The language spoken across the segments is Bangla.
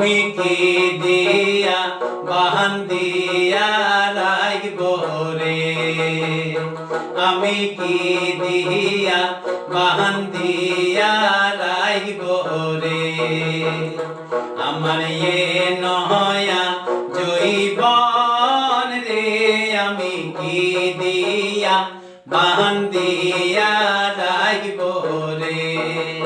কি দিয়া, বাহান দিয়া রাখব রে আমি কি দিয়া, বাহান দিয়া রাখব রে আমার এ নয়া জৈবন রে, আমি কি দিয়া, বাহান দিয়া রাখব রে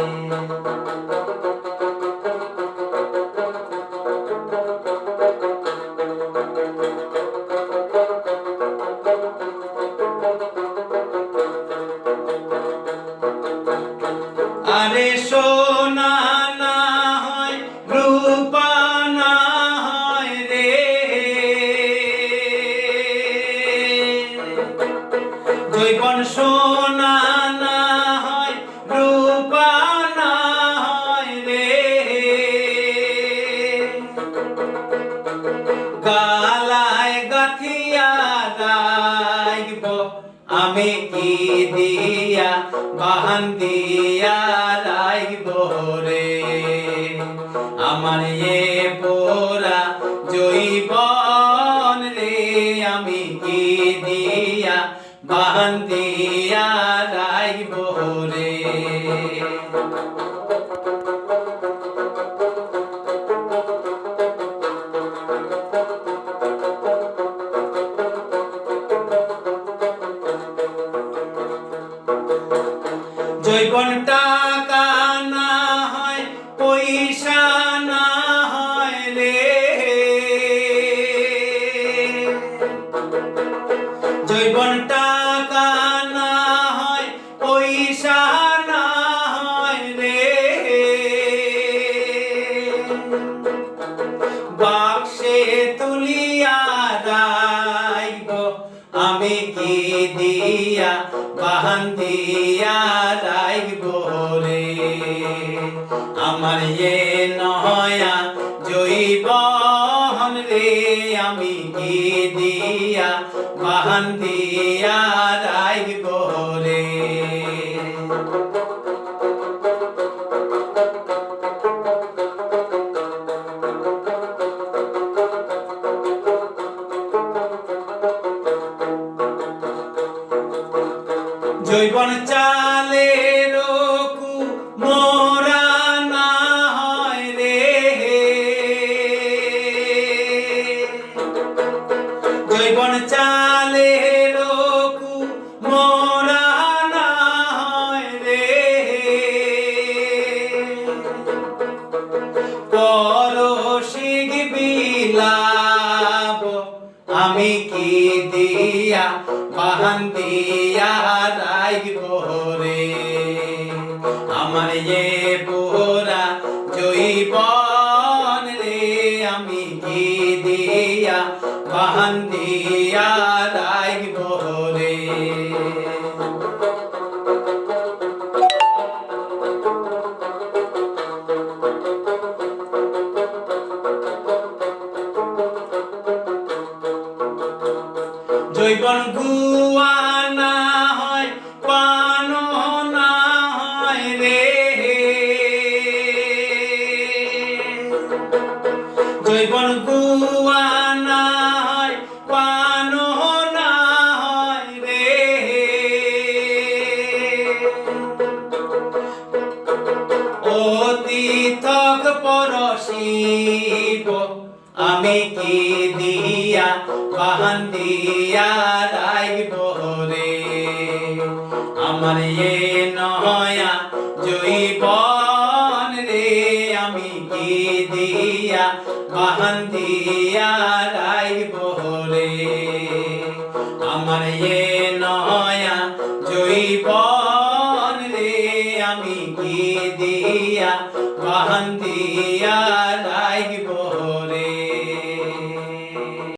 আরে সোনা না হয়, রূপা না হয় রে। জৈবন সোনা না হয়, রূপা না হয় রে। গালায় গাথিয়া রাখব আমি কি দিয়া, বাহান দিয়া রাইব রে আমার এ পোরা জৈবন রে, আমি কি দিয়া, বাহান দিয়া রাইব রে জৈবন টাকা না হয়, পয়সা না হয় রে। জৈবন টাকা না হয়, পয়সা না হয় রে। বাক্সে তুলিয়া রাইব, আমি কি দিয়া বাহান দিয়া আমার এ নয়া জৈবন রে আমি কি দিয়া বাহান দিয়া রাইব রে। জৈবন চালে জৈবন চালে রকু মোরা রে। পরশিক বিলাব, আমি কি দিয়া, বাহান দিয়া রাইব রে? আমার এ পোরা দিয়া, বাহান দিয়া রাইব রে জৈবন গুয়া বসিব আমি কি দিয়া বাহান দিয়া রাইব রে? আমার এ নয়া জৈবন রে, আমি কি দিয়া বাহান দিয়া রাইব রে? আমার এ নয়া বন রে, আমি কি দিয়া শান্তি আর